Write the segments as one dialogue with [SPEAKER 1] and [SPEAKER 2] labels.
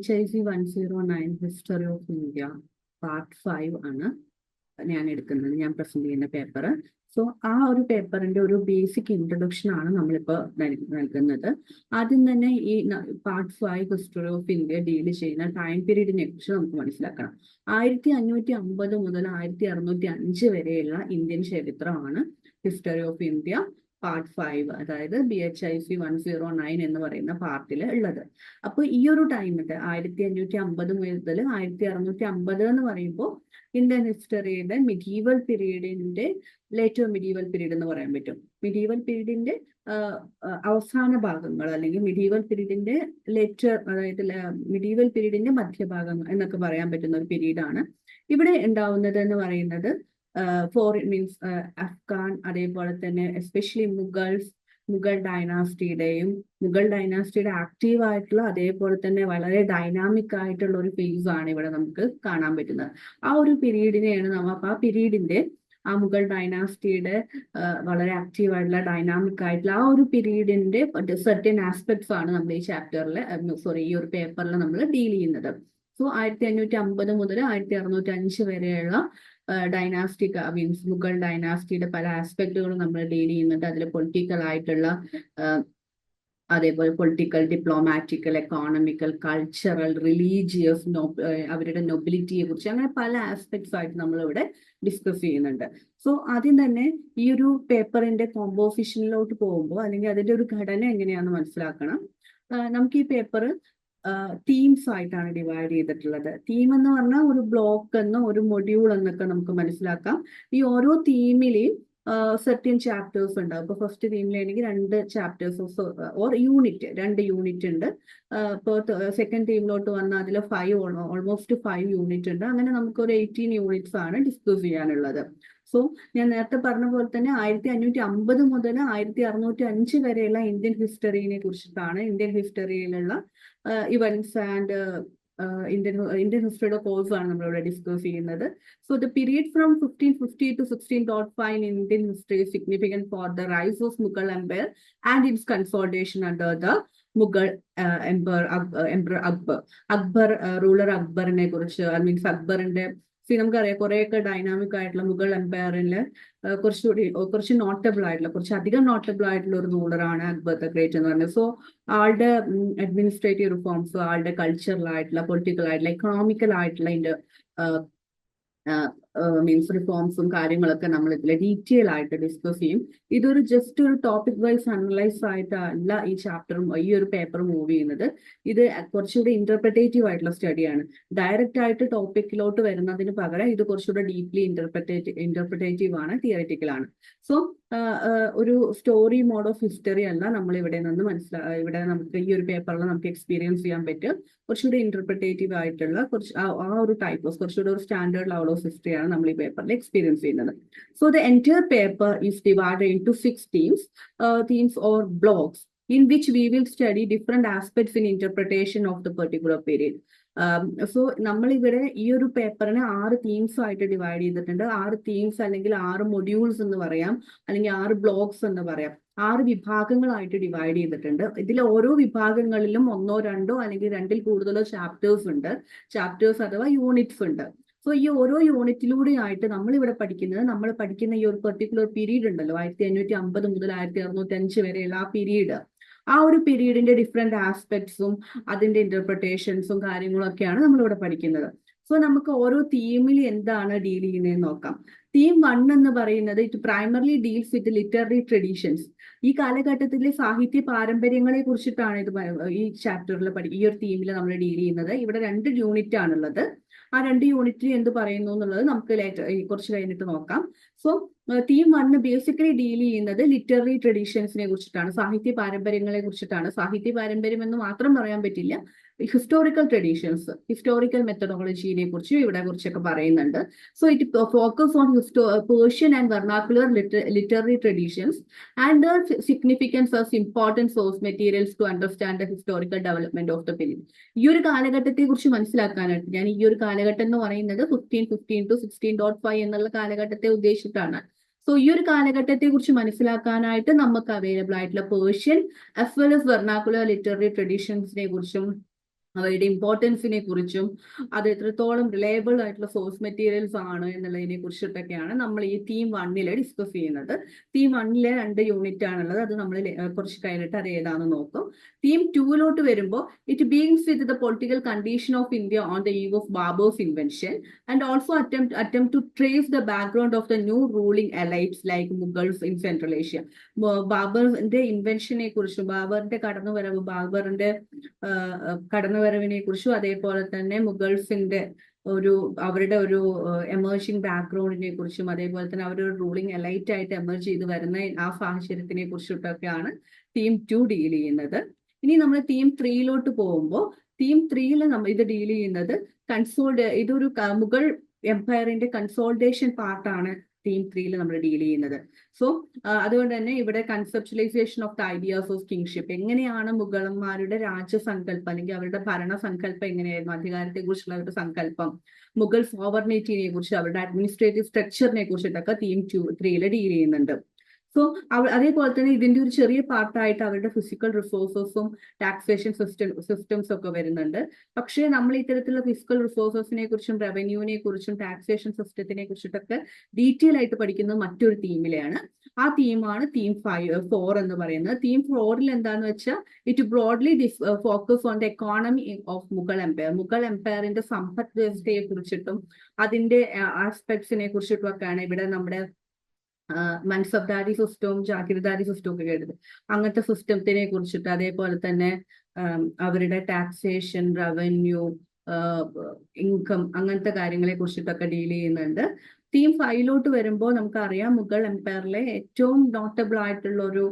[SPEAKER 1] H I C one zero nine history of India part five ആണ് ഞാൻ എടുക്കുന്നത്. ഞാൻ പ്രസന്റ് ചെയ്യുന്ന പേപ്പർ സോ ആ ഒരു പേപ്പറിന്റെ ഒരു ബേസിക് ഇൻട്രൊഡക്ഷൻ ആണ് നമ്മളിപ്പോൾ നൽകുന്നത്. ആദ്യം തന്നെ ഈ part five history of India deal ചെയ്യുന്ന ടൈം പീരീഡിനെ കുറിച്ച് നമുക്ക് മനസ്സിലാക്കണം. ആയിരത്തി അഞ്ഞൂറ്റി അമ്പത് മുതൽ ആയിരത്തി അറുന്നൂറ്റി അഞ്ച് വരെയുള്ള ഇന്ത്യൻ ചരിത്രമാണ് history of India part five അതായത് B H I C one zero nine എന്ന് പറയുന്ന പാർട്ടിൽ ഉള്ളത്. അപ്പോൾ ഈ ഒരു ടൈമിൽ ആയിരത്തി അഞ്ഞൂറ്റി അമ്പത് മുതൽ ആയിരത്തി അറുന്നൂറ്റി അമ്പത് എന്ന് പറയുമ്പോൾ ഇന്ത്യൻ ഹിസ്റ്ററിയുടെ മിഡീവൽ പീരീഡിന്റെ ലേറ്റോ മിഡീവൽ പീരീഡ് എന്ന് പറയാൻ പറ്റും. മിഡീവൽ പീരീഡിന്റെ അവസാന ഭാഗങ്ങൾ അല്ലെങ്കിൽ മിഡീവൽ പീരീഡിന്റെ ലേറ്റർ അതായത് മിഡീവൽ പീരീഡിന്റെ മധ്യഭാഗങ്ങൾ എന്നൊക്കെ പറയാൻ പറ്റുന്ന ഒരു പീരീഡാണ് ഇവിടെ ഉണ്ടാവുന്നത് എന്ന് പറയുന്നത് ഫോറിൻ മീൻസ് അഫ്ഗാൻ അതേപോലെ തന്നെ എസ്പെഷ്യലി മുഗൾസ് മുഗൾ ഡൈനാസ്റ്റിയുടെയും മുഗൾ ഡൈനാസ്റ്റിയുടെ ആക്റ്റീവ് ആയിട്ടുള്ള അതേപോലെ തന്നെ വളരെ ഡൈനാമിക് ആയിട്ടുള്ള ഒരു ഫേസ് ആണ് ഇവിടെ നമുക്ക് കാണാൻ പറ്റുന്നത്. ആ ഒരു പീരീഡിനെയാണ് നമ്മൾ ആ പീരീഡിന്റെ ആ മുഗൾ ഡൈനാസ്റ്റിയുടെ വളരെ ആക്റ്റീവ് ആയിട്ടുള്ള ഡൈനാമിക് ആയിട്ടുള്ള ആ ഒരു പീരീഡിന്റെ സെർട്ടൻ ആസ്പെക്ട്സ് ആണ് നമ്മൾ ഈ ചാപ്റ്ററിൽ സോറി ഈ ഒരു പേപ്പറിൽ നമ്മൾ ഡീൽ ചെയ്യുന്നത്. സോ ആയിരത്തി അഞ്ഞൂറ്റി അമ്പത് മുതൽ ആയിരത്തി അറുന്നൂറ്റി അഞ്ച് വരെയുള്ള ഡൈനാസ്റ്റിക് മീൻസ് മുഗൾ ഡൈനാസ്റ്റിയുടെ പല ആസ്പെക്റ്റുകളും നമ്മൾ ഡീൽ ചെയ്യുന്നുണ്ട്. അതിൽ പൊളിറ്റിക്കൽ ആയിട്ടുള്ള അതേപോലെ political diplomatical economical cultural religious അവരുടെ നൊബിലിറ്റിയെ കുറിച്ച് അങ്ങനെ പല ആസ്പെക്ട്സ് ആയിട്ട് നമ്മൾ ഇവിടെ ഡിസ്കസ് ചെയ്യുന്നുണ്ട്. സോ ആദ്യം തന്നെ ഈ ഒരു പേപ്പറിന്റെ കോമ്പോസിഷനിലോട്ട് പോകുമ്പോൾ അല്ലെങ്കിൽ അതിന്റെ ഒരു ഘടന എങ്ങനെയാണെന്ന് മനസ്സിലാക്കണം. നമുക്ക് ഈ പേപ്പർ തീംസ് ആയിട്ടാണ് ഡിവൈഡ് ചെയ്തിട്ടുള്ളത്. തീം എന്ന് പറഞ്ഞാൽ ഒരു ബ്ലോക്ക് എന്നോ ഒരു മൊഡ്യൂൾ എന്നൊക്കെ നമുക്ക് മനസ്സിലാക്കാം. ഈ ഓരോ തീമിലെയും സെർട്ടിൻ ചാപ്റ്റേഴ്സ് ഉണ്ടാവും. അപ്പൊ ഫസ്റ്റ് തീമിലാണെങ്കിൽ രണ്ട് ചാപ്റ്റേഴ്സ് ഓർ യൂണിറ്റ് രണ്ട് യൂണിറ്റ് ഉണ്ട്. ഇപ്പോൾ സെക്കൻഡ് തീമിലോട്ട് വന്നാൽ അതിൽ ഫൈവ് ഓൾമോസ്റ്റ് ഫൈവ് യൂണിറ്റ് ഉണ്ട്. അങ്ങനെ നമുക്ക് ഒരു എയ്റ്റീൻ യൂണിറ്റ്സ് ആണ് ഡിസ്കസ് ചെയ്യാനുള്ളത്. സോ ഞാൻ നേരത്തെ പറഞ്ഞ പോലെ തന്നെ ആയിരത്തി അഞ്ഞൂറ്റി അമ്പത് മുതൽ ആയിരത്തി അറുന്നൂറ്റി അഞ്ച് വരെയുള്ള ഇന്ത്യൻ ഹിസ്റ്ററിനെ കുറിച്ചിട്ടാണ് ഇന്ത്യൻ ഹിസ്റ്ററിയിലുള്ള ഇവന്റ്സ് ആൻഡ് ഇന്ത്യൻ ഇന്ത്യൻ ഹിസ്റ്ററിയുടെ കോഴ്സ് ആണ് നമ്മളിവിടെ ഡിസ്കസ് ചെയ്യുന്നത്. So the period from fifteen fifty to sixteen dot five in Indian history significant for the rise of Mughal empire and its consolidation under the Mughal empire empire Akbar Akbar ruler അക്ബറിനെ കുറിച്ച് I means അക്ബറിന്റെ നമുക്കറിയാം കുറേയൊക്കെ dynamic ആയിട്ടുള്ള മുഗൾ എംപയറിൽ കുറച്ചുകൂടി കുറച്ച് notable ആയിട്ടുള്ള കുറച്ച് അധികം നോട്ടബിൾ ആയിട്ടുള്ള ഒരു റൂളറാണ് അക്ബർ ദ ഗ്രേറ്റ് എന്ന് പറയുന്നത്. സോ ആളുടെ അഡ്മിനിസ്ട്രേറ്റീവ് റിഫോംസ് ആളുടെ കൾച്ചറൽ ആയിട്ടുള്ള പൊളിറ്റിക്കൽ ആയിട്ടുള്ള എക്കണോമിക്കൽ ആയിട്ടുള്ള മീൻസ് റിഫോംസും കാര്യങ്ങളൊക്കെ നമ്മൾ ഇതിൽ ഡീറ്റെയിൽ ആയിട്ട് ഡിസ്കസ് ചെയ്യും. ഇതൊരു ജസ്റ്റ് ഒരു ടോപ്പിക് വൈസ് അനലൈസ് ആയിട്ടല്ല ഈ ചാപ്റ്ററും ഈ ഒരു പേപ്പർ മൂവ് ചെയ്യുന്നത്. ഇത് കുറച്ചുകൂടി ഇന്റർപ്രിറ്റേറ്റീവ് ആയിട്ടുള്ള സ്റ്റഡിയാണ് ഡയറക്റ്റ് ആയിട്ട് ടോപ്പിക്കിലോട്ട് വരുന്നതിന് പകരം ഇത് കുറച്ചുകൂടെ ഡീപ്ലി ഇന്റർപ്രിറ്റേറ്റീവ് ഇന്റർപ്രിറ്റേറ്റീവ് ആണ് തിയറിറ്റിക്കൽ ആണ്. സോ ഒരു സ്റ്റോറി മോഡ് ഓഫ് ഹിസ്റ്ററി അല്ല നമ്മൾ ഇവിടെ നിന്ന് മനസ്സിലാ ഇവിടെ നമുക്ക് ഈ ഒരു പേപ്പറിൽ നമുക്ക് എക്സ്പീരിയൻസ് ചെയ്യാൻ പറ്റും. കുറച്ചുകൂടി ഇന്റർപ്രിറ്റേറ്റീവ് ആയിട്ടുള്ള കുറച്ച് ആ ഒരു ടൈപ്പ് ഓഫ് കുറച്ചുകൂടെ ഒരു സ്റ്റാൻഡേർഡ് ലെവൽ ഓഫ് ഹിസ്റ്ററിയാണ് നമ്മൾ ഈ പേപ്പറിൽ എക്സ്പീരിയൻസ് ചെയ്യുന്നത്. So the entire paper is divide into six teams themes or blocks in which we will study different aspects in interpretation of the particular period. So നമ്മൾ ഇവിടെ ഈ ഒരു പേപ്പറിനെ ആറ് തീംസ് ആയിട്ട് ഡിവൈഡ് ചെയ്തിട്ടുണ്ട്. ആറ് തീംസ് അല്ലെങ്കിൽ ആറ് മൊഡ്യൂൾസ് എന്ന് പറയാം. അല്ലെങ്കിൽ ആറ് ബ്ലോക്സ് എന്ന് പറയാം. ആറ് വിഭാഗങ്ങളായിട്ട് ഡിവൈഡ് ചെയ്തിട്ടുണ്ട്. ഇതിൽ ഓരോ വിഭാഗങ്ങളിലും ഒന്നോ രണ്ടോ അല്ലെങ്കിൽ രണ്ടിൽ കൂടുതലോ ചാപ്റ്റേഴ്സ് ഉണ്ട്. ചാപ്റ്റേഴ്സ് അഥവാ യൂണിറ്റ്സ് ഉണ്ട്. സോ ഈ ഓരോ യൂണിറ്റിലൂടെ ആയിട്ട് നമ്മൾ ഇവിടെ പഠിക്കുന്നത് നമ്മൾ പഠിക്കുന്ന ഈ ഒരു പെർട്ടിക്കുലർ പീരീഡ് ഉണ്ടല്ലോ ആയിരത്തി അഞ്ഞൂറ്റി അമ്പത് മുതൽ ആയിരത്തി അറുന്നൂറ്റി അഞ്ച് വരെയുള്ള ആ പീരീഡ് ആ ഒരു പീരീഡിന്റെ ഡിഫറെന്റ് ആസ്പെക്ട്സും അതിന്റെ ഇന്റർപ്രിട്ടേഷൻസും കാര്യങ്ങളൊക്കെയാണ് നമ്മളിവിടെ പഠിക്കുന്നത്. സോ നമുക്ക് ഓരോ തീമിൽ എന്താണ് ഡീൽ ചെയ്യുന്നതെന്ന് നോക്കാം. തീം വൺ എന്ന് പറയുന്നത് it primarily deals with literary traditions ഈ കാലഘട്ടത്തിലെ സാഹിത്യ പാരമ്പര്യങ്ങളെ കുറിച്ചിട്ടാണ് ഇത് ഈ ചാപ്റ്ററിൽ പഠി ഈ ഒരു തീമിൽ നമ്മൾ ഡീൽ ചെയ്യുന്നത്. ഇവിടെ രണ്ട് യൂണിറ്റ് ആണുള്ളത്. ആ രണ്ട് യൂണിറ്റിൽ എന്ത് പറയുന്നു എന്നുള്ളത് നമുക്ക് ലേറ്റർ കുറച്ച് കഴിഞ്ഞിട്ട് നോക്കാം. So theme one basically deal ചെയ്യുന്നത് ലിറ്റററി ട്രഡീഷൻസിനെ കുറിച്ചിട്ടാണ് സാഹിത്യ പാരമ്പര്യങ്ങളെ കുറിച്ചിട്ടാണ്. സാഹിത്യ പാരമ്പര്യം എന്ന് മാത്രം പറയാൻ പറ്റില്ല. ഹിസ്റ്റോറിക്കൽ ട്രഡീഷൻസ് ഹിസ്റ്റോറിക്കൽ മെത്തഡോളജിയെ കുറിച്ചും ഇവിടെ കുറിച്ചൊക്കെ പറയുന്നുണ്ട് so it focus on histo Persian and vernacular literary traditions and the significance of important source materials to understand the historical development of the period ഈ ഒരു കാലഘട്ടത്തെ കുറിച്ച് മനസ്സിലാക്കാനായിട്ട് ഞാൻ ഈ ഒരു കാലഘട്ടം എന്ന് പറയുന്നത് fifteen fifteen to sixteen dot five എന്നുള്ള കാലഘട്ടത്തെ ഉദ്ദേശിച്ചിട്ടാണ്. സോ ഈ ഒരു കാലഘട്ടത്തെ കുറിച്ച് മനസ്സിലാക്കാനായിട്ട് നമുക്ക് അവൈലബിൾ ആയിട്ടുള്ള Persian as well as vernacular literary ട്രഡീഷൻസിനെ കുറിച്ചും അവയുടെ ഇമ്പോർട്ടൻസിനെ കുറിച്ചും അത് എത്രത്തോളം റിലയബിൾ ആയിട്ടുള്ള സോഴ്സ് മെറ്റീരിയൽസ് ആണ് എന്നുള്ളതിനെ കുറിച്ചിട്ടൊക്കെയാണ് നമ്മൾ ഈ തീം വണ്ണിൽ ഡിസ്കസ് ചെയ്യുന്നത്. തീം വണ്ണിലെ രണ്ട് യൂണിറ്റ് ആണുള്ളത്. അത് നമ്മൾ കുറച്ച് കഴിഞ്ഞിട്ട് അത് ഏതാണെന്ന് നോക്കും. തീം ടൂവിലോട്ട് വരുമ്പോൾ it begins with the political condition of India on the eve of Babur's invention and also attempt attempt to trace the background of the new ruling elites like Mughals in Central Asia ബാബറിന്റെ ഇൻവെൻഷനെ കുറിച്ചും ബാബറിന്റെ കടന്നുവരവ് ബാബറിന്റെ കടന്നുവരവിനെ കുറിച്ചും അതേപോലെ തന്നെ മുഗൾസിന്റെ ഒരു അവരുടെ ഒരു emerging ബാക്ക്ഗ്രൗണ്ടിനെ കുറിച്ചും അതേപോലെ തന്നെ അവരൊരു റൂളിംഗ് എലൈറ്റ് ആയിട്ട് എമർജ് ചെയ്ത് വരുന്ന ആ സാഹചര്യത്തിനെ കുറിച്ചിട്ടൊക്കെയാണ് തീം ടു ഡീൽ ചെയ്യുന്നത്. ഇനി നമ്മൾ തീം ത്രീയിലോട്ട് പോകുമ്പോൾ തീം ത്രീയിൽ നമ്മൾ ഇത് ഡീൽ ചെയ്യുന്നത് കൺസോൾഡ് ഇതൊരു മുഗൾ എംപയറിന്റെ കൺസോൾട്ടേഷൻ പാർട്ടാണ് തീം ത്രീയിൽ നമ്മൾ ഡീൽ ചെയ്യുന്നത്. സോ അതുകൊണ്ട് തന്നെ ഇവിടെ conceptualisation of the ideas of kingship എങ്ങനെയാണ് മുഗളന്മാരുടെ രാജ്യസങ്കല്പം അല്ലെങ്കിൽ അവരുടെ ഭരണസങ്കല്പം എങ്ങനെയായിരുന്നു? അധികാരത്തെ കുറിച്ചുള്ള അവരുടെ സങ്കല്പം മുഗൾ സോവർണിറ്റിനെ കുറിച്ച് അവരുടെ അഡ്മിനിസ്ട്രേറ്റീവ് സ്ട്രക്ചറിനെ കുറിച്ചിട്ടൊക്കെ തീം ടു ത്രീയിൽ ഡീൽ ചെയ്യുന്നുണ്ട്. സോ അതേപോലെ തന്നെ ഇതിന്റെ ഒരു ചെറിയ പാർട്ടായിട്ട് അവരുടെ ഫിസിക്കൽ റിസോഴ്സസും ടാക്സേഷൻ സിസ്റ്റം സിസ്റ്റംസ് ഒക്കെ വരുന്നുണ്ട്. പക്ഷേ നമ്മൾ ഇത്തരത്തിലുള്ള ഫിസിക്കൽ റിസോഴ്സസിനെ കുറിച്ചും റവന്യൂവിനെ കുറിച്ചും ടാക്സേഷൻ സിസ്റ്റത്തിനെ കുറിച്ചിട്ടൊക്കെ ഡീറ്റെയിൽ ആയിട്ട് പഠിക്കുന്നത് മറ്റൊരു തീമിലെയാണ് ആ തീമാണ് തീം ഫൈവ് ഫോർ എന്ന് പറയുന്നത്. തീം ഫോറിൽ എന്താന്ന് വെച്ചാൽ it broadly focus on the economy of Mughal empire Mughal എംപയറിന്റെ സമ്പദ് വ്യവസ്ഥയെ കുറിച്ചിട്ടും അതിന്റെ ആസ്പെക്ട്സിനെ കുറിച്ചിട്ടും ഒക്കെയാണ് ഇവിടെ നമ്മുടെ മൻസബ്ദാരി സിസ്റ്റവും ജാഗിർദാരി സിസ്റ്റവും ഒക്കെ കേട്ടത് അങ്ങനത്തെ സിസ്റ്റത്തിനെ കുറിച്ചിട്ട് അതേപോലെ തന്നെ അവരുടെ ടാക്സേഷൻ റവന്യൂ ഇൻകം അങ്ങനത്തെ കാര്യങ്ങളെ കുറിച്ചിട്ടൊക്കെ ഡീൽ ചെയ്യുന്നുണ്ട്. തീം ഫൈവിലോട്ട് വരുമ്പോൾ നമുക്കറിയാം മുഗൾ എംപയറിലെ ഏറ്റവും നോട്ടബിൾ ആയിട്ടുള്ള ഒരു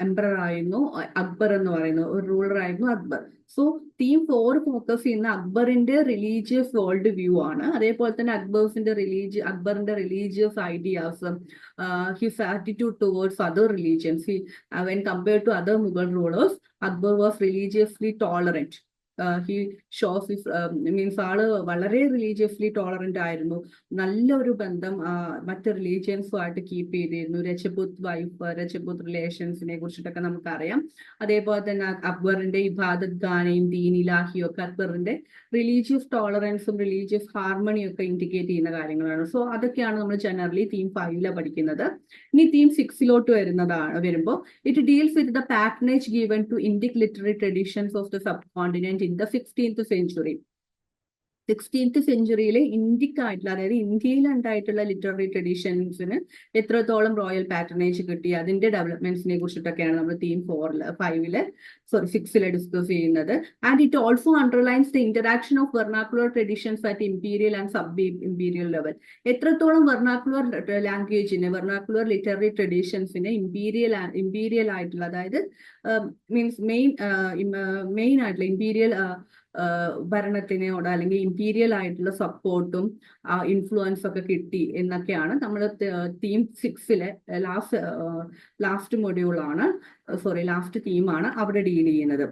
[SPEAKER 1] എംപറർ ആയിരുന്നു അക്ബർ എന്ന് പറയുന്ന ഒരു റൂളർ ആയിരുന്നു Akbar. So theme four focus ചെയ്യുന്ന അക്ബറിന്റെ റിലീജിയസ് വേൾഡ് വ്യൂ ആണ്. അതേപോലെ തന്നെ അക്ബേഴ്സിന്റെ റിലീജിയ അക്ബറിന്റെ religious ideas his attitude towards other religions when compare to other Mughal rulers Akbar was religiously tolerant he shows means all വളരെ റിലീജിയസ്ലി ടോളറന്റ് ആയിരുന്നു. നല്ലൊരു ബന്ധം മറ്റ് റിലീജിയൻസുമായിട്ട് കീപ്പ് ചെയ്തിരുന്നു. രജപുത് വൈഫ് രജപുത് റിലേഷൻസിനെ കുറിച്ചിട്ടൊക്കെ നമുക്കറിയാം. അതേപോലെ തന്നെ അക്ബറിന്റെ ഇബാദത് ഗാനയും ദീൻ ഇലാഹിയും ഒക്കെ അക്ബറിന്റെ റിലീജിയസ് ടോളറൻസും റിലീജിയസ് ഹാർമണിയും ഒക്കെ ഇൻഡിക്കേറ്റ് ചെയ്യുന്ന കാര്യങ്ങളാണ്. സോ അതൊക്കെയാണ് നമ്മൾ ജനറലി തീം ഫൈവിൽ പഠിക്കുന്നത്. ഇനി തീം സിക്സിലോട്ട് വരുന്നതാണ് വരുമ്പോൾ it deals with the patronage given to Indic literary traditions of the subcontinent in the sixteenth century sixteenth സെഞ്ചുറിയിലെ ഇന്ത്യക്കായിട്ടുള്ള അതായത് ഇന്ത്യയിൽ ഉണ്ടായിട്ടുള്ള ലിറ്റററി ട്രഡീഷൻസിന് എത്രത്തോളം റോയൽ പാറ്റർനേജ് കിട്ടി അതിന്റെ ഡെവലപ്മെന്റ്സിനെ കുറിച്ചിട്ടൊക്കെയാണ് നമ്മൾ തീം ഫോറിൽ ഫൈവിൽ സോറി സിക്സിൽ ഡിസ്കസ് ചെയ്യുന്നത്. And it also underlines the interaction of vernacular traditions at imperial and sub imperial level എത്രത്തോളം വെർണാക്കുലർ ലാംഗ്വേജിന് വെർണാക്കുലർ ലിറ്റററി ട്രഡീഷൻസിന് ഇമ്പീരിയൽ ഇമ്പീരിയൽ ആയിട്ടുള്ള അതായത് മീൻസ് മെയിൻ മെയിൻ ആയിട്ടുള്ള ഇമ്പീരിയൽ ഭരണത്തിനോട് അല്ലെങ്കിൽ ഇമ്പീരിയൽ ആയിട്ടുള്ള സപ്പോർട്ടും ഇൻഫ്ലുവൻസ് ഒക്കെ കിട്ടി എന്നൊക്കെയാണ് നമ്മൾ തീം സിക്സിലെ ലാസ്റ്റ് ലാസ്റ്റ് മൊഡ്യൂളാണ് സോറി ലാസ്റ്റ് തീമാണ് അവിടെ ഡീൽ ചെയ്യുന്നത്.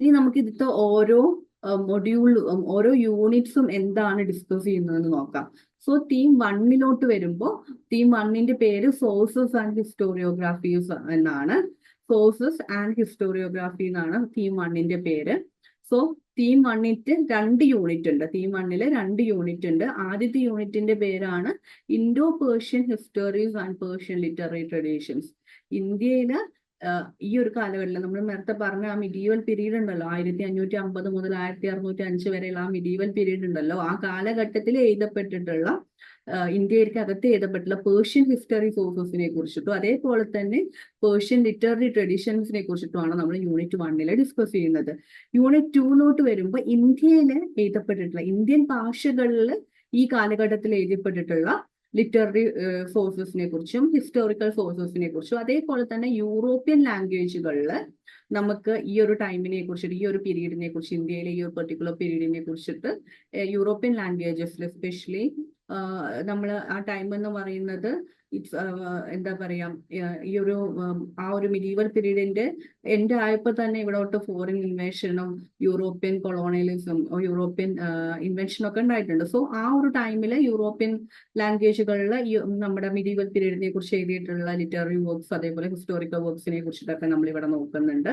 [SPEAKER 1] ഇനി നമുക്ക് ഇതിത്തെ ഓരോ മൊഡ്യൂൾ ഓരോ യൂണിറ്റ്സും എന്താണ് ഡിസ്കസ് ചെയ്യുന്നതെന്ന് നോക്കാം. സോ തീം വണ്ണിലോട്ട് വരുമ്പോൾ തീം വണ്ണിന്റെ പേര് സോഴ്സസ് ആൻഡ് ഹിസ്റ്റോറിയോഗ്രാഫീസ് എന്നാണ്. സോഴ്സസ് ആൻഡ് ഹിസ്റ്റോറിയോഗ്രാഫി എന്നാണ് തീം വണ്ണിന്റെ പേര്. സോ തീം വണ്ണിറ്റ് രണ്ട് യൂണിറ്റ് ഉണ്ട്. തീം വണ്ണിൽ രണ്ട് യൂണിറ്റ് ഉണ്ട്. ആദ്യത്തെ യൂണിറ്റിന്റെ പേരാണ് Indo Persian histories and Persian literary traditions ഇന്ത്യയിൽ ഈ ഒരു കാലഘട്ടത്തിൽ നമ്മൾ നേരത്തെ പറഞ്ഞ ആ മിഡീവൽ പീരീഡ് ഉണ്ടല്ലോ. ആയിരത്തി അഞ്ഞൂറ്റി അമ്പത് മുതൽ ആയിരത്തി അറുന്നൂറ്റി അഞ്ച് വരെയുള്ള ആ മിഡീവൽ പീരീഡ് ഉണ്ടല്ലോ. ആ കാലഘട്ടത്തിൽ എഴുതപ്പെട്ടിട്ടുള്ള ഇന്ത്യയിലേക്ക് അകത്ത് എഴുതപ്പെട്ടുള്ള പേർഷ്യൻ ഹിസ്റ്ററി സോഴ്സസിനെ കുറിച്ചിട്ടും അതേപോലെ തന്നെ പേർഷ്യൻ ലിറ്റററി ട്രഡീഷൻസിനെ കുറിച്ചിട്ടുമാണ് നമ്മൾ യൂണിറ്റ് വണ്ണിൽ ഡിസ്കസ് ചെയ്യുന്നത്. യൂണിറ്റ് ടൂലോട്ട് വരുമ്പോൾ ഇന്ത്യയിൽ എഴുതപ്പെട്ടിട്ടുള്ള ഇന്ത്യൻ ഭാഷകളിൽ ഈ കാലഘട്ടത്തിൽ എഴുതപ്പെട്ടിട്ടുള്ള ലിറ്റററി സോഴ്സസിനെ കുറിച്ചും ഹിസ്റ്റോറിക്കൽ സോഴ്സസിനെ കുറിച്ചും അതേപോലെ തന്നെ യൂറോപ്യൻ ലാംഗ്വേജുകളിൽ നമുക്ക് ഈ ഒരു ടൈമിനെ കുറിച്ചിട്ട് ഈ ഒരു പീരീഡിനെ കുറിച്ച് ഇന്ത്യയിലെ ഈ ഒരു പെർട്ടിക്കുലർ പീരീഡിനെ കുറിച്ചിട്ട് യൂറോപ്യൻ ലാംഗ്വേജസിൽ എസ്പെഷ്യലി നമ്മൾ ആ ടൈം എന്ന് പറയുന്നത് എന്താ പറയാ ഈ ഒരു ആ ഒരു മിഡീവൽ പീരീഡിന്റെ എൻഡ് ആയപ്പോൾ തന്നെ ഇവിടോട്ട് ഫോറിൻ ഇൻവെൻഷനും യൂറോപ്യൻ കൊളോണിയലിസം യൂറോപ്യൻ ഇൻവെൻഷനും ഒക്കെ ഉണ്ടായിട്ടുണ്ട്. സോ ആ ഒരു ടൈമിൽ യൂറോപ്യൻ ലാംഗ്വേജുകളിൽ നമ്മുടെ മിഡീവൽ പീരീഡിനെ കുറിച്ച് എഴുതിയിട്ടുള്ള ലിറ്റററി വർക്ക്സ് അതേപോലെ ഹിസ്റ്റോറിക്കൽ വർക്ക്സിനെ കുറിച്ചിട്ടൊക്കെ നമ്മൾ ഇവിടെ നോക്കുന്നുണ്ട്.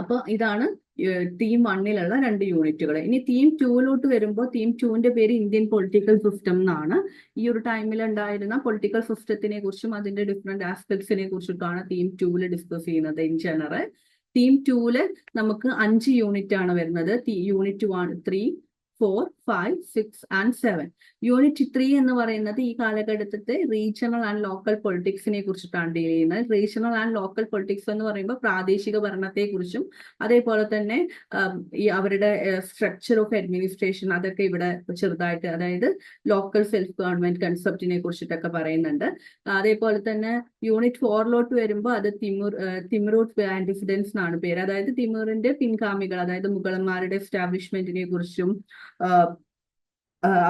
[SPEAKER 1] അപ്പൊ ഇതാണ് തീം വണ്ണിലുള്ള രണ്ട് യൂണിറ്റുകൾ ഇനി തീം ടൂവിലോട്ട് വരുമ്പോൾ തീം ടൂവിന്റെ പേര് ഇന്ത്യൻ പൊളിറ്റിക്കൽ സിസ്റ്റം എന്നാണ് ഈ ഒരു ടൈമിൽ ഉണ്ടായിരുന്ന പൊളിറ്റിക്കൽ സിസ്റ്റത്തിനെ കുറിച്ചും അതിന്റെ ഡിഫറെന്റ് ആസ്പെക്ട്സിനെ കുറിച്ചിട്ടാണ് തീം ടൂവിൽ ഡിസ്കസ് ചെയ്യുന്നത് ഇൻ ജനറൽ തീം ടൂവിൽ നമുക്ക് അഞ്ച് യൂണിറ്റ് ആണ് വരുന്നത്. Unit one three four five six and seven unit three എന്ന് പറയുന്നത് ഈ കാലഘട്ടത്തെ റീജിയണൽ ആൻഡ് ലോക്കൽ പൊളിറ്റിക്സിനെ കുറിച്ചിട്ടാണ് ഡീൽ ചെയ്യുന്നത്. റീജിയണൽ ആൻഡ് ലോക്കൽ പൊളിറ്റിക്സ് എന്ന് പറയുമ്പോൾ പ്രാദേശിക ഭരണത്തെ കുറിച്ചും അതേപോലെ തന്നെ ഈ അവരുടെ സ്ട്രക്ചർ ഓഫ് അഡ്മിനിസ്ട്രേഷൻ അതൊക്കെ ഇവിടെ ചെറുതായിട്ട് അതായത് ലോക്കൽ സെൽഫ് ഗവൺമെന്റ് കൺസെപ്റ്റിനെ കുറിച്ചിട്ടൊക്കെ പറയുന്നുണ്ട്. അതേപോലെ തന്നെ യൂണിറ്റ് ഫോറിലോട്ട് വരുമ്പോൾ അത് തിമൂർ തിമൂർ ആന്റിസിഡൻസ് എന്നാണ് പേര്. അതായത് തിമൂറിന്റെ പിൻഗാമികൾ അതായത് മുഗളന്മാരുടെ എസ്റ്റാബ്ലിഷ്മെന്റിനെ കുറിച്ചും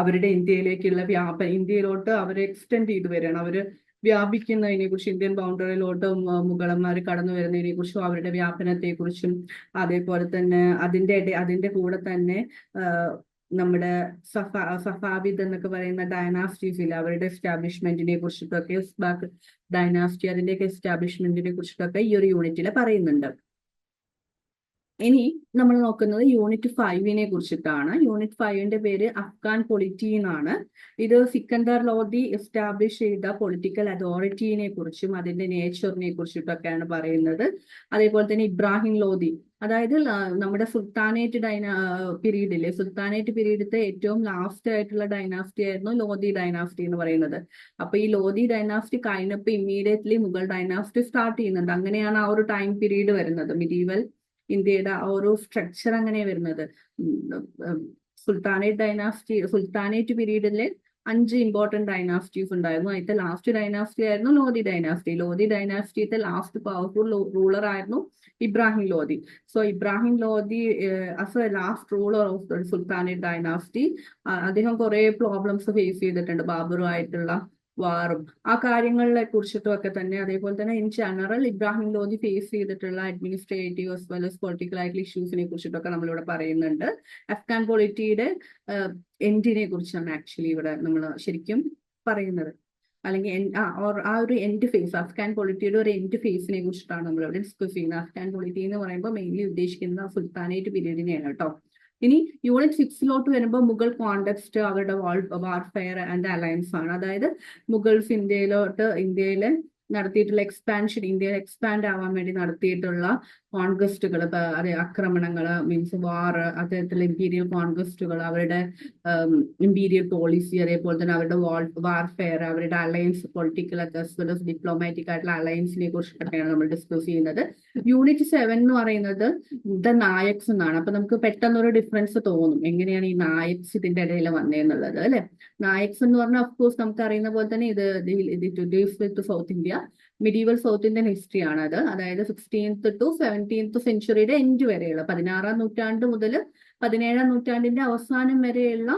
[SPEAKER 1] അവരുടെ ഇന്ത്യയിലേക്കുള്ള വ്യാപ ഇന്ത്യയിലോട്ട് അവർ എക്സ്റ്റെൻഡ് ചെയ്തു വരികയാണ്. അവർ വ്യാപിക്കുന്നതിനെ കുറിച്ച് ഇന്ത്യൻ ബൗണ്ടറിയിലോട്ട് മുഗളന്മാർ കടന്നു വരുന്നതിനെ കുറിച്ചും അവരുടെ വ്യാപനത്തെ കുറിച്ചും അതേപോലെ തന്നെ അതിന്റെ അതിന്റെ കൂടെ തന്നെ നമ്മുടെ സഫാ സഫാബിദ് എന്നൊക്കെ പറയുന്ന ഡയനാസ്റ്റീസിൽ അവരുടെ എസ്റ്റാബ്ലിഷ്മെന്റിനെ കുറിച്ചിട്ടൊക്കെ ഡയനാസ്റ്റി അതിന്റെയൊക്കെ എസ്റ്റാബ്ലിഷ്മെന്റിനെ കുറിച്ചിട്ടൊക്കെ ഈ ഒരു യൂണിറ്റിൽ പറയുന്നുണ്ട്. ഇനി നമ്മൾ നോക്കുന്നത് യൂണിറ്റ് ഫൈവിനെ കുറിച്ചിട്ടാണ്. യൂണിറ്റ് ഫൈവിന്റെ പേര് അഫ്ഗാൻ പൊളിറ്റി എന്നാണ് ഇത് സിക്കന്ദർ ലോധി എസ്റ്റാബ്ലിഷ് ചെയ്ത പൊളിറ്റിക്കൽ അതോറിറ്റിനെ കുറിച്ചും അതിന്റെ നേച്ചറിനെ കുറിച്ചിട്ടൊക്കെയാണ് പറയുന്നത്. അതേപോലെ തന്നെ ഇബ്രാഹിം ലോധി അതായത് നമ്മുടെ സുൽത്താനേറ്റ് ഡൈന പീരീഡിലെ സുൽത്താനേറ്റ് പീരീഡിലത്തെ ഏറ്റവും ലാസ്റ്റ് ആയിട്ടുള്ള ഡൈനാസ്റ്റി ആയിരുന്നു ലോധി ഡൈനാസ്റ്റി എന്ന് പറയുന്നത്. അപ്പൊ ഈ ലോധി ഡൈനാസ്റ്റി കഴിഞ്ഞപ്പോൾ ഇമ്മീഡിയറ്റ്ലി മുഗൾ ഡൈനാസ്റ്റി സ്റ്റാർട്ട് ചെയ്യുന്നുണ്ട്. അങ്ങനെയാണ് ആ ഒരു ടൈം പീരീഡ് വരുന്നത്. മിഡീവൽ ഇന്ത്യയുടെ ആ ഒരു സ്ട്രക്ചർ അങ്ങനെ വരുന്നത്. സുൽത്താനേറ്റ് ഡൈനാസ്റ്റി സുൽത്താനേറ്റ് പീരീഡിലെ അഞ്ച് ഇമ്പോർട്ടന്റ് ഡൈനാസ്റ്റീസ് ഉണ്ടായിരുന്നു. അതിന്റെ ലാസ്റ്റ് ഡൈനാസ്റ്റി ആയിരുന്നു ലോദി ഡൈനാസ്റ്റി ലോദി ഡൈനാസ്റ്റിത്തെ ലാസ്റ്റ് പവർഫുൾ റൂളർ ആയിരുന്നു Ibrahim Lodi. So Ibrahim Lodi as a last ruler of sultanate dynasty അദ്ദേഹം കുറെ പ്രോബ്ലംസ് ഫേസ് ചെയ്തിട്ടുണ്ട്. ബാബറുമായിട്ടുള്ള വാറും ആ കാര്യങ്ങളെ കുറിച്ചിട്ടും ഒക്കെ തന്നെ അതേപോലെ തന്നെ in general Ibrahim Lodhi face ചെയ്തിട്ടുള്ള administrative as well as political ആയിട്ടുള്ള ഇഷ്യൂസിനെ കുറിച്ചിട്ടൊക്കെ നമ്മളിവിടെ പറയുന്നുണ്ട്. അഫ്ഗാൻ പോളിറ്റിയുടെ എൻഡിനെ കുറിച്ചാണ് ആക്ച്വലി ഇവിടെ നമ്മൾ ശരിക്കും പറയുന്നത്. അല്ലെങ്കിൽ ആ ഒരു എൻഡ് ഫേസ് അഫ്ഗാൻ പോളിറ്റിയുടെ ഒരു എൻഡ് ഫേസിനെ കുറിച്ചിട്ടാണ് നമ്മൾ ഇവിടെ ഡിസ്കസ് ചെയ്യുന്നത്. അഫ്ഗാൻ പോളിറ്റി എന്ന് പറയുമ്പോൾ മെയിൻലി ഉദ്ദേശിക്കുന്നത് സുൽത്താനേറ്റ് പീരീഡിനെയാണ് കേട്ടോ. ഇനി യൂണിറ്റ് സിക്സിലോട്ട് വരുമ്പോൾ മുഗൾ കോണ്ടെക്സ്റ്റ് അവരുടെ വാർഫെയർ ആൻഡ് അലയൻസ് ആണ്. അതായത് മുഗൾസ് ഇന്ത്യയിലോട്ട് ഇന്ത്യയിലെ നടത്തിയിട്ടുള്ള എക്സ്പാൻഷൻ ഇന്ത്യയിൽ എക്സ്പാൻഡ് ആവാൻ വേണ്ടി നടത്തിയിട്ടുള്ള കോൺക്വസ്റ്റുകൾ അതെ ആക്രമണങ്ങൾ മീൻസ് വാർ അത്തരത്തിലുള്ള ഇമ്പീരിയൽ കോൺഗ്രസ്റ്റുകൾ അവരുടെ ഇമ്പീരിയൽ പോളിസി അതേപോലെ തന്നെ അവരുടെ വാർഫെയർ അവരുടെ alliance political as well diplomatic ആയിട്ടുള്ള അലയൻസിനെ കുറിച്ചിട്ടൊക്കെയാണ് നമ്മൾ ഡിസ്കസ് ചെയ്യുന്നത് യൂണിറ്റ് സെവൻ എന്ന് പറയുന്നത് ദ നായക്സ് എന്നാണ് അപ്പൊ നമുക്ക് പെട്ടെന്നൊരു ഡിഫറൻസ് തോന്നും എങ്ങനെയാണ് ഈ നായക്സ് ഇതിന്റെ ഇടയിൽ വന്നേന്നുള്ളത് അല്ലെ നായക്സ് എന്ന് പറഞ്ഞാൽ ഓഫ് കോഴ്സ് നമുക്ക് അറിയുന്ന പോലെ തന്നെ ഇത് South India medieval South Indian history ആണ് അത്. അതായത് സിക്സ്റ്റീൻത്ത് ടു സെവന്റീൻത്ത് സെഞ്ചുറിയുടെ എൻഡ് വരെയുള്ള പതിനാറാം നൂറ്റാണ്ട് മുതൽ പതിനേഴാം നൂറ്റാണ്ടിന്റെ അവസാനം വരെയുള്ള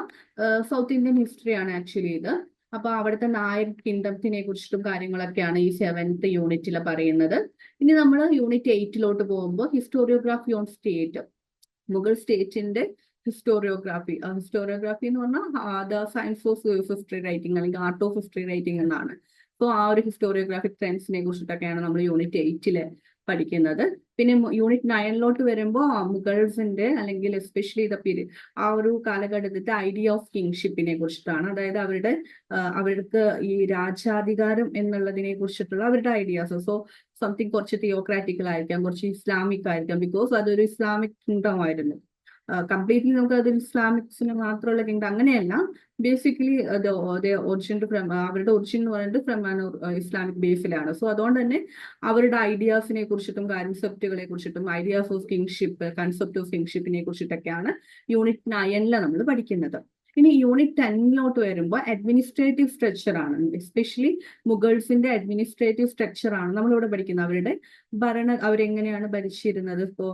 [SPEAKER 1] സൗത്ത് ഇന്ത്യൻ ഹിസ്റ്ററിയാണ് ആക്ച്വലി ഇത്. അപ്പൊ അവിടുത്തെ നായർ കിങ്ഡത്തിനെ കുറിച്ചിട്ടും കാര്യങ്ങളൊക്കെയാണ് ഈ സെവൻത്ത് യൂണിറ്റിൽ പറയുന്നത്. ഇനി നമ്മൾ യൂണിറ്റ് എയ്റ്റിലോട്ട് പോകുമ്പോൾ ഹിസ്റ്റോറിയോഗ്രാഫി ഓൺ സ്റ്റേറ്റ് മുഗൾ സ്റ്റേറ്റിന്റെ ഹിസ്റ്റോറിയോഗ്രാഫി ഹിസ്റ്റോറിയോഗ്രാഫി എന്ന് പറഞ്ഞാൽ സയൻസ് ഓഫ് ഹിസ്റ്ററി റൈറ്റിംഗ് അല്ലെങ്കിൽ ആർട്ട് ഓഫ് ഹിസ്റ്ററി റൈറ്റിംഗ് എന്നാണ്. സോ ആ ഒരു ഹിസ്റ്റോറിയോഗ്രാഫിക് ട്രെൻഡ്സിനെ കുറിച്ചിട്ടൊക്കെയാണ് നമ്മൾ യൂണിറ്റ് എയ്റ്റിൽ പഠിക്കുന്നത്. പിന്നെ യൂണിറ്റ് നയനിലോട്ട് വരുമ്പോൾ മുഗൾസിന്റെ അല്ലെങ്കിൽ എസ്പെഷ്യലി ദ പിരി ആ ഒരു കാലഘട്ടത്തിലെ ഐഡിയ ഓഫ് കിങ്ഷിപ്പിനെ കുറിച്ചിട്ടാണ്. അതായത് അവരുടെ അവർക്ക് ഈ രാജാധികാരം എന്നുള്ളതിനെ കുറിച്ചിട്ടുള്ള അവരുടെ ഐഡിയാസ് സോ സംതിങ് കുറച്ച് തിയോക്രാറ്റിക്കൽ ആയിരിക്കാം കുറച്ച് ഇസ്ലാമിക് ആയിരിക്കാം ബിക്കോസ് അതൊരു ഇസ്ലാമിക് കിങ്ഡം ആയിരുന്നു. കംപ്ലീറ്റ്ലി നമുക്ക് അത് ഇസ്ലാമിക്സിന് മാത്രമുള്ള കിങ്ഡം അങ്ങനെയല്ല ബേസിക്കലി ഒറിജിൻ ഫ്രം അവരുടെ ഒറിജിൻ എന്ന് പറയുന്നത് ഫ്രം ഇസ്ലാമിക് ബേസിലാണ് സോ അതുകൊണ്ട് തന്നെ അവരുടെ ഐഡിയാസിനെ കുറിച്ചിട്ടും കൺസെപ്റ്റുകളെ കുറിച്ചിട്ടും ideas of kingship concept of കിങ്ഷിപ്പിനെ കുറിച്ചിട്ടൊക്കെയാണ് യൂണിറ്റ് നയനിൽ നമ്മൾ പഠിക്കുന്നത്. ഇനി യൂണിറ്റ് ടെന്നിലോട്ട് വരുമ്പോൾ അഡ്മിനിസ്ട്രേറ്റീവ് സ്ട്രക്ചർ ആണ്. എസ്പെഷ്യലി മുഗൾസിന്റെ അഡ്മിനിസ്ട്രേറ്റീവ് സ്ട്രക്ചർ ആണ് നമ്മളിവിടെ പഠിക്കുന്നത്. അവരുടെ ഭരണ അവരെങ്ങനെയാണ് ഭരിച്ചിരുന്നത്? ഇപ്പോ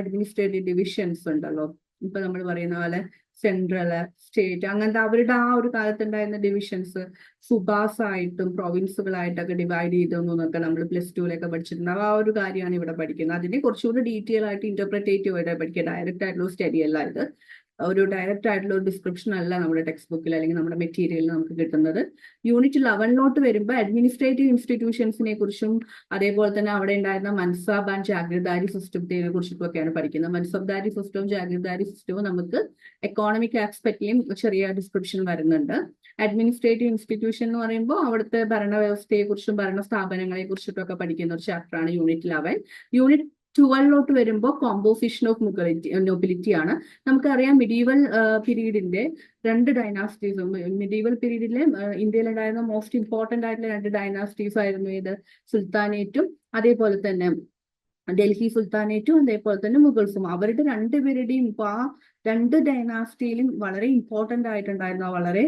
[SPEAKER 1] അഡ്മിനിസ്ട്രേറ്റീവ് ഡിവിഷൻസ് ഉണ്ടല്ലോ. ഇപ്പൊ നമ്മൾ പറയുന്ന പോലെ സെൻട്രൽ സ്റ്റേറ്റ് അങ്ങനത്തെ അവരുടെ ആ ഒരു കാലത്തുണ്ടായിരുന്ന ഡിവിഷൻസ് സുബാസ് ആയിട്ടും പ്രൊവിൻസുകളായിട്ടൊക്കെ ഡിവൈഡ് ചെയ്തു എന്നൊക്കെ നമ്മൾ പ്ലസ് ടുവിലൊക്കെ പഠിച്ചിട്ടുണ്ട്. ആ ഒരു കാര്യമാണ് ഇവിടെ പഠിക്കുന്നത്. അതിനെ കുറച്ചുകൂടി ഡീറ്റെയിൽ ആയിട്ട് ഇന്റർപ്രിറ്റേറ്റീവ് ആയിട്ട് പഠിക്കുക. ഡയറക്റ്റ് ആയിട്ടുള്ള സ്റ്റഡി അല്ല ഇത്. ഒരു ഡയറക്റ്റ് ആയിട്ടുള്ള ഒരു ഡിസ്ക്രിപ്ഷൻ അല്ല നമ്മുടെ ടെക്സ്റ്റ് ബുക്കിൽ അല്ലെങ്കിൽ നമ്മുടെ മെറ്റീരിയലിൽ നമുക്ക് കിട്ടുന്നത്. യൂണിറ്റ് ലെവനിലോട്ട് വരുമ്പോൾ അഡ്മിനിസ്ട്രേറ്റീവ് ഇൻസ്റ്റിറ്റ്യൂഷൻസിനെ കുറിച്ചും അതേപോലെ തന്നെ അവിടെ ഉണ്ടായിരുന്ന മൻസാബ് ആൻഡ് ജാഗ്രതാരി സിസ്റ്റത്തെ കുറിച്ചിട്ടൊക്കെയാണ് പഠിക്കുന്നത്. മൻസബ്ദാരി സിസ്റ്റവും ജാഗ്രതാരി സിസ്റ്റവും നമുക്ക് എക്കോണമിക് ആസ്പെക്റ്റിലും ചെറിയ ഡിസ്ക്രിപ്ഷൻ വരുന്നുണ്ട്. അഡ്മിനിസ്ട്രേറ്റീവ് ഇൻസ്റ്റിറ്റ്യൂഷൻ എന്ന് പറയുമ്പോൾ അവിടുത്തെ ഭരണവ്യവസ്ഥയെ കുറിച്ചും ഭരണ സ്ഥാപനങ്ങളെ കുറിച്ചിട്ടൊക്കെ പഠിക്കുന്ന ഒരു ചാപ്റ്ററാണ് യൂണിറ്റ് ലെവൻ യൂണിറ്റ് ട്വൽവിലോട്ട് വരുമ്പോൾ കോമ്പോസിഷൻ ഓഫ് മുഗലിറ്റി നൊബിലിറ്റി ആണ്. നമുക്കറിയാം മിഡീവൽ പീരീഡിന്റെ രണ്ട് ഡൈനാസ്റ്റീസും മിഡീവൽ പീരീഡിലെ ഇന്ത്യയിലുണ്ടായിരുന്ന മോസ്റ്റ് ഇമ്പോർട്ടന്റ് ആയിട്ടുള്ള രണ്ട് ഡൈനാസ്റ്റീസ് ആയിരുന്നു ഇത് സുൽത്താനേറ്റും അതേപോലെ തന്നെ ഡൽഹി സുൽത്താനേറ്റും അതേപോലെ തന്നെ മുഗൾസും. അവരുടെ രണ്ടുപേരുടെയും ഇപ്പൊ ആ രണ്ട് ഡൈനാസ്റ്റിയിലും വളരെ ഇമ്പോർട്ടന്റ് ആയിട്ടുണ്ടായിരുന്ന വളരെ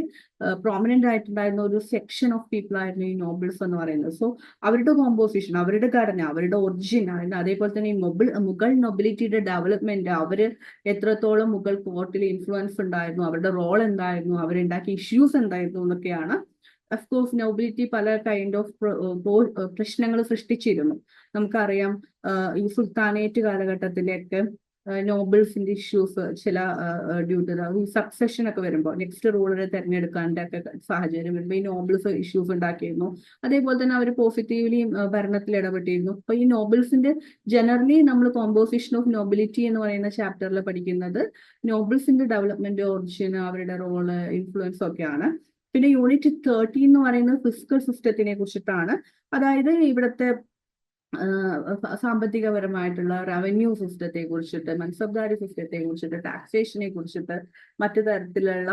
[SPEAKER 1] പ്രോമിനന്റ് ആയിട്ടുണ്ടായിരുന്ന ഒരു സെക്ഷൻ ഓഫ് പീപ്പിൾ ആയിരുന്നു ഈ നോബിൾസ് എന്ന് പറയുന്നത്. സോ അവരുടെ കോമ്പോസിഷൻ അവരുടെ ഘടന അവരുടെ ഒറിജിൻ അതേപോലെ തന്നെ ഈ മൊബിൾ മുഗൾ നൊബിലിറ്റിയുടെ ഡെവലപ്മെന്റ് അവർ എത്രത്തോളം മുഗൾ കോർട്ടിൽ ഇൻഫ്ലുവൻസ് ഉണ്ടായിരുന്നു അവരുടെ റോൾ എന്തായിരുന്നു അവരുണ്ടാക്കിയ ഇഷ്യൂസ് എന്തായിരുന്നു എന്നൊക്കെയാണ്. അഫ്കോഴ്സ് നൊബിലിറ്റി പല കൈൻഡ് ഓഫ് പ്രശ്നങ്ങൾ സൃഷ്ടിച്ചിരുന്നു. നമുക്കറിയാം ഈ സുൽത്താനേറ്റ് കാലഘട്ടത്തിലൊക്കെ നോബിൾസിന്റെ ഇഷ്യൂസ് ചില ഡ്യൂ ടു സക്സഷൻ ഒക്കെ വരുമ്പോൾ നെക്സ്റ്റ് റൂളറെ തെരഞ്ഞെടുക്കാന്റെ ഒക്കെ സാഹചര്യം വരുമ്പോൾ ഈ നോബിൾസ് ഇഷ്യൂസ് ഉണ്ടാക്കിയിരുന്നു. അതേപോലെ തന്നെ അവർ പോസിറ്റീവ്ലി ഭരണത്തിൽ ഇടപെട്ടിരുന്നു. അപ്പൊ ഈ നോബിൾസിന്റെ ജനറലി നമ്മൾ കോമ്പോസിഷൻ ഓഫ് നോബിലിറ്റി എന്ന് പറയുന്ന ചാപ്റ്ററിൽ പഠിക്കുന്നത് നോബിൾസിന്റെ ഡെവലപ്മെന്റ് ഓർജിൻ അവരുടെ റോൾ ഇൻഫ്ലുവൻസ് ഒക്കെയാണ്. പിന്നെ യൂണിറ്റ് തേർട്ടി എന്ന് പറയുന്നത് ഫിസിക്കൽ സിസ്റ്റത്തിനെ കുറിച്ചിട്ടാണ്. അതായത് ഇവിടുത്തെ സാമ്പത്തികപരമായിട്ടുള്ള റവന്യൂ സിസ്റ്റത്തെ കുറിച്ചിട്ട് മൻസബ്ദാരി സിസ്റ്റത്തെ കുറിച്ചിട്ട് ടാക്സേഷനെ കുറിച്ചിട്ട് മറ്റു തരത്തിലുള്ള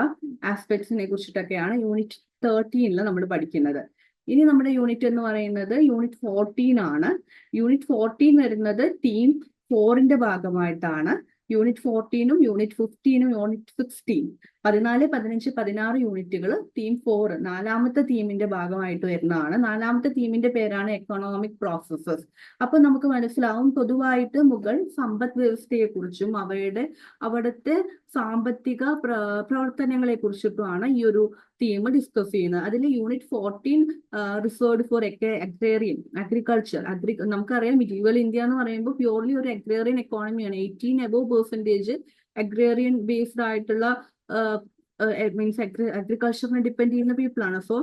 [SPEAKER 1] ആസ്പെക്ട്സിനെ കുറിച്ചിട്ടൊക്കെയാണ് യൂണിറ്റ് തേർട്ടീനിൽ നമ്മൾ പഠിക്കുന്നത്. ഇനി നമ്മുടെ യൂണിറ്റ് എന്ന് പറയുന്നത് യൂണിറ്റ് ഫോർട്ടീൻ ആണ്. യൂണിറ്റ് ഫോർട്ടീൻ വരുന്നത് ടീം ഫോറിന്റെ ഭാഗമായിട്ടാണ്. യൂണിറ്റ് ഫോർട്ടീനും യൂണിറ്റ് ഫിഫ്റ്റീനും യൂണിറ്റ് സിക്സ്റ്റീൻ പതിനാല് പതിനഞ്ച് പതിനാറ് യൂണിറ്റുകൾ തീം ഫോർ നാലാമത്തെ തീമിന്റെ ഭാഗമായിട്ട് വരുന്നതാണ്. നാലാമത്തെ തീമിന്റെ പേരാണ് എക്കണോമിക് പ്രോസസ്സസ് അപ്പൊ നമുക്ക് മനസ്സിലാവും പൊതുവായിട്ട് മുഗൾ സമ്പദ് വ്യവസ്ഥയെ കുറിച്ചും അവയുടെ അവിടുത്തെ സാമ്പത്തിക പ്രവർത്തനങ്ങളെ കുറിച്ചിട്ടുമാണ് ഈ ഒരു തീം ഡിസ്കസ് ചെയ്യുന്നത്. അതിൽ unit fourteen reserved for agrarian agriculture agri നമുക്കറിയാം മിഡീവൽ ഇന്ത്യ എന്ന് പറയുമ്പോൾ പ്യൂർലി ഒരു agrarian എക്കോണമിയാണ് eighteen above percentage agrarian based ആയിട്ടുള്ള മീൻസ് അഗ്രികൾച്ചറിനെ ഡിപ്പെൻഡ് ചെയ്യുന്ന പീപ്പിൾ ആണ്. സോ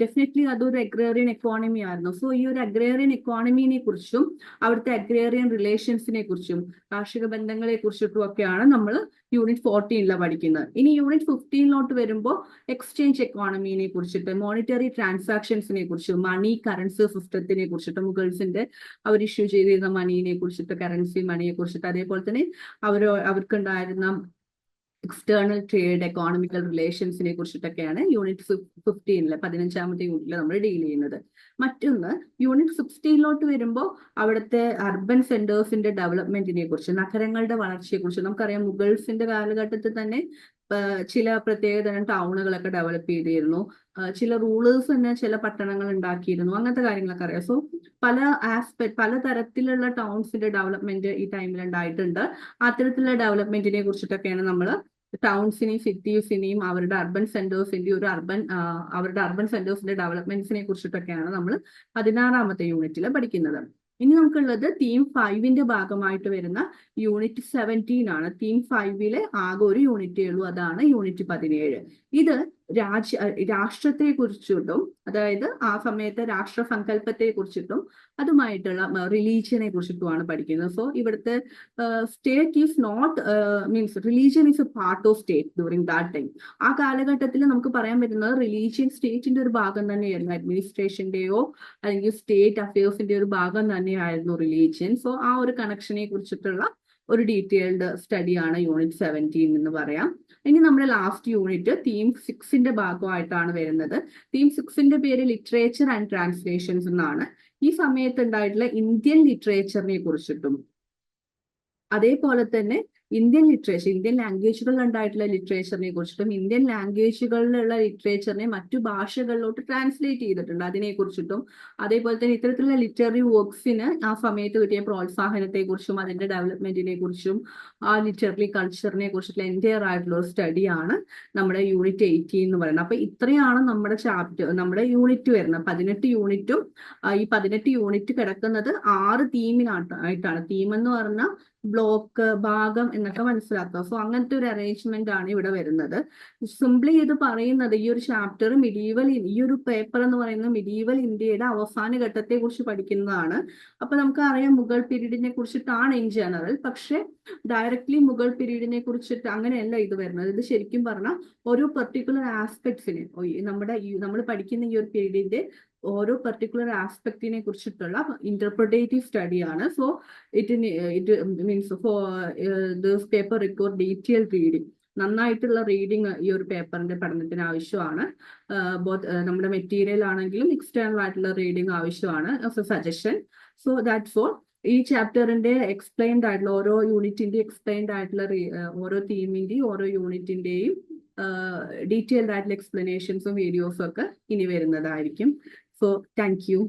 [SPEAKER 1] ഡെഫിനറ്റ്ലി അതൊരു അഗ്രേറിയൻ എക്കോണമി ആയിരുന്നു. സോ ഈ ഒരു അഗ്രേറിയൻ എക്കോണമിനെ കുറിച്ചും അവിടുത്തെ അഗ്രേറിയൻ റിലേഷൻസിനെ കുറിച്ചും കാർഷിക ബന്ധങ്ങളെ കുറിച്ചിട്ടും ഒക്കെയാണ് നമ്മൾ യൂണിറ്റ് ഫോർട്ടീനില പഠിക്കുന്നത്. ഇനി യൂണിറ്റ് ഫിഫ്റ്റീനിലോട്ട് വരുമ്പോൾ എക്സ്ചേഞ്ച് എക്കോണമിനെ കുറിച്ചിട്ട് മോണിറ്ററി ട്രാൻസാക്ഷൻസിനെ കുറിച്ച് മണി കറൻസി സിസ്റ്റത്തിനെ കുറിച്ചിട്ട് മുഗൾസിന്റെ അവർ ഇഷ്യൂ ചെയ്തിരുന്ന മണിയെ കുറിച്ചിട്ട് കറൻസി മണിയെ കുറിച്ചിട്ട് അതേപോലെ തന്നെ അവർ അവർക്കുണ്ടായിരുന്ന എക്സ്റ്റേണൽ ട്രേഡ് എക്കോണമിക്കൽ റിലേഷൻസിനെ കുറിച്ചിട്ടൊക്കെയാണ് യൂണിറ്റ് ഫിഫ്റ്റീനിൽ പതിനഞ്ചാമത്തെ യൂണിറ്റിൽ നമ്മൾ ഡീൽ ചെയ്യുന്നത്. മറ്റൊന്ന് യൂണിറ്റ് സിക്സ്റ്റീനിലോട്ട് വരുമ്പോൾ അവിടുത്തെ അർബൻ സെന്റേഴ്സിന്റെ ഡെവലപ്മെന്റിനെ കുറിച്ച് നഗരങ്ങളുടെ വളർച്ചയെ കുറിച്ച്. നമുക്കറിയാം മുഗൾസിന്റെ കാലഘട്ടത്തിൽ തന്നെ ചില പ്രത്യേകതരം ടൗണുകളൊക്കെ ഡെവലപ്പ് ചെയ്തിരുന്നു. ചില റൂളേഴ്സ് തന്നെ ചില പട്ടണങ്ങൾ ഉണ്ടാക്കിയിരുന്നു. അങ്ങനത്തെ കാര്യങ്ങളൊക്കെ അറിയാം. സോ പല ആസ്പെക്ട് പല തരത്തിലുള്ള ടൗൺസിന്റെ ഡെവലപ്മെന്റ് ഈ ടൈമിൽ ഉണ്ടായിട്ടുണ്ട്. അത്തരത്തിലുള്ള ഡെവലപ്മെന്റിനെ കുറിച്ചിട്ടൊക്കെയാണ് നമ്മൾ ടൗൺസിനെയും സിറ്റീസിനെയും അവരുടെ അർബൻ സെന്റേഴ്സിന്റെയും ഒരു അർബൻ അവരുടെ അർബൻ സെന്റേഴ്സിന്റെ ഡെവലപ്മെന്റ്സിനെ കുറിച്ചിട്ടൊക്കെയാണ് നമ്മൾ പതിനാറാമത്തെ യൂണിറ്റിൽ പഠിക്കുന്നത്. ഇനി നമുക്കുള്ളത് തീം ഫൈവിന്റെ ഭാഗമായിട്ട് വരുന്ന യൂണിറ്റ് സെവന്റീൻ ആണ്. തീം ഫൈവിലെ ആകെ ഒരു യൂണിറ്റേ ഉള്ളൂ. അതാണ് യൂണിറ്റ് പതിനേഴ്. ഇത് രാജ്യ രാഷ്ട്രത്തെ കുറിച്ചിട്ടും അതായത് ആ സമയത്തെ രാഷ്ട്ര സങ്കല്പത്തെ കുറിച്ചിട്ടും അതുമായിട്ടുള്ള റിലീജിയനെ കുറിച്ചിട്ടുമാണ് പഠിക്കുന്നത്. സോ ഇവിടുത്തെ state is not means religion is a part of state during that time ആ കാലഘട്ടത്തിൽ നമുക്ക് പറയാൻ പറ്റുന്നത് റിലീജിയൻ സ്റ്റേറ്റിന്റെ ഒരു ഭാഗം തന്നെയായിരുന്നു. അഡ്മിനിസ്ട്രേഷന്റെയോ അല്ലെങ്കിൽ സ്റ്റേറ്റ് അഫയേഴ്സിന്റെ ഒരു ഭാഗം തന്നെയായിരുന്നു റിലീജിയൻ സോ ആ ഒരു കണക്ഷനെ കുറിച്ചിട്ടുള്ള ഒരു ഡീറ്റെയിൽഡ് സ്റ്റഡിയാണ് യൂണിറ്റ് സെവന്റീൻ എന്ന് പറയാം. ഇനി നമ്മുടെ ലാസ്റ്റ് യൂണിറ്റ് തീം സിക്സിന്റെ ഭാഗമായിട്ടാണ് വരുന്നത്. തീം സിക്സിന്റെ പേര് ലിറ്ററേച്ചർ ആൻഡ് ട്രാൻസ്ലേഷൻസ് എന്നാണ്. ഈ സമയത്ത് ഉണ്ടായിട്ടുള്ള ഇന്ത്യൻ ലിറ്ററേച്ചറിനെ കുറിച്ചിട്ടും. അതേപോലെ തന്നെ ഇന്ത്യൻ ലിറ്ററേച്ചർ ഇന്ത്യൻ ലാംഗ്വേജുകളിൽ ഉണ്ടായിട്ടുള്ള ലിറ്ററേച്ചറിനെ കുറിച്ചിട്ടും ഇന്ത്യൻ ലാംഗ്വേജുകളിലുള്ള ലിറ്ററേച്ചറിനെ മറ്റു ഭാഷകളിലോട്ട് ട്രാൻസ്ലേറ്റ് ചെയ്തിട്ടുണ്ട്. അതിനെ കുറിച്ചിട്ടും അതേപോലെ തന്നെ ഇത്തരത്തിലുള്ള ലിറ്റററി വർക്ക്സിന് ആ സമയത്ത് കിട്ടിയ പ്രോത്സാഹനത്തെ കുറിച്ചും അതിന്റെ ഡെവലപ്മെന്റിനെ കുറിച്ചും ആ ലിറ്റററി കൾച്ചറിനെ കുറിച്ചിട്ടുള്ള എന്റയർ ആയിട്ടുള്ള ഒരു സ്റ്റഡിയാണ് നമ്മുടെ യൂണിറ്റ് എയ്റ്റീൻ എന്ന് പറയുന്നത്. അപ്പൊ ഇത്രയാണ് നമ്മുടെ ചാപ്റ്റർ നമ്മുടെ യൂണിറ്റ് വരുന്നത്. പതിനെട്ട് യൂണിറ്റും ഈ പതിനെട്ട് യൂണിറ്റ് കിടക്കുന്നത് ആറ് തീമിനായിട്ടാണ് തീം എന്ന് പറഞ്ഞാൽ ബ്ലോക്ക് ഭാഗം എന്നൊക്കെ മനസ്സിലാക്കുക. സോ അങ്ങനത്തെ ഒരു അറേഞ്ച്മെന്റ് ആണ് ഇവിടെ വരുന്നത്. സിംപ്ലി ഇത് പറയുന്നത് ഈ ഒരു ചാപ്റ്റർ മിഡീവൽ ഈ ഒരു പേപ്പർ എന്ന് പറയുന്നത് മിഡീവൽ ഇന്ത്യയുടെ അവസാന ഘട്ടത്തെ കുറിച്ച് പഠിക്കുന്നതാണ്. അപ്പൊ നമുക്ക് അറിയാം മുഗൾ പീരീഡിനെ കുറിച്ചിട്ടാണ് ഇൻ ജനറൽ പക്ഷെ ഡയറക്ട്ലി മുഗൾ പീരീഡിനെ കുറിച്ചിട്ട് അങ്ങനെയല്ല ഇത് വരുന്നത്. ഇത് ശരിക്കും പറഞ്ഞാൽ ഓരോ പെർട്ടിക്കുലർ ആസ്പെക്ട്സിനെ നമ്മുടെ നമ്മൾ പഠിക്കുന്ന ഈ ഒരു പീരീഡിന്റെ ഓരോ പെർട്ടിക്കുലർ ആസ്പെക്റ്റിനെ കുറിച്ചിട്ടുള്ള interpretative സ്റ്റഡിയാണ് so it it means for this paper record detail reading നന്നായിട്ടുള്ള reading ഈ ഒരു പേപ്പറിന്റെ പഠനത്തിന് ആവശ്യമാണ്. നമ്മുടെ മെറ്റീരിയൽ ആണെങ്കിലും എക്സ്റ്റേണൽ ആയിട്ടുള്ള റീഡിങ് ആവശ്യമാണ്. സജഷൻ സോ ദാറ്റ് ഫോർ ഈ ചാപ്റ്ററിന്റെ എക്സ്പ്ലെയിൻഡ് ആയിട്ടുള്ള ഓരോ യൂണിറ്റിന്റെ എക്സ്പ്ലെയിൻഡ് ആയിട്ടുള്ള ഓരോ തീമിന്റെയും ഓരോ യൂണിറ്റിന്റെയും ഡീറ്റെയിൽഡ് ആയിട്ടുള്ള എക്സ്പ്ലനേഷൻസും വീഡിയോസും ഒക്കെ ഇനി വരുന്നതായിരിക്കും. So thank you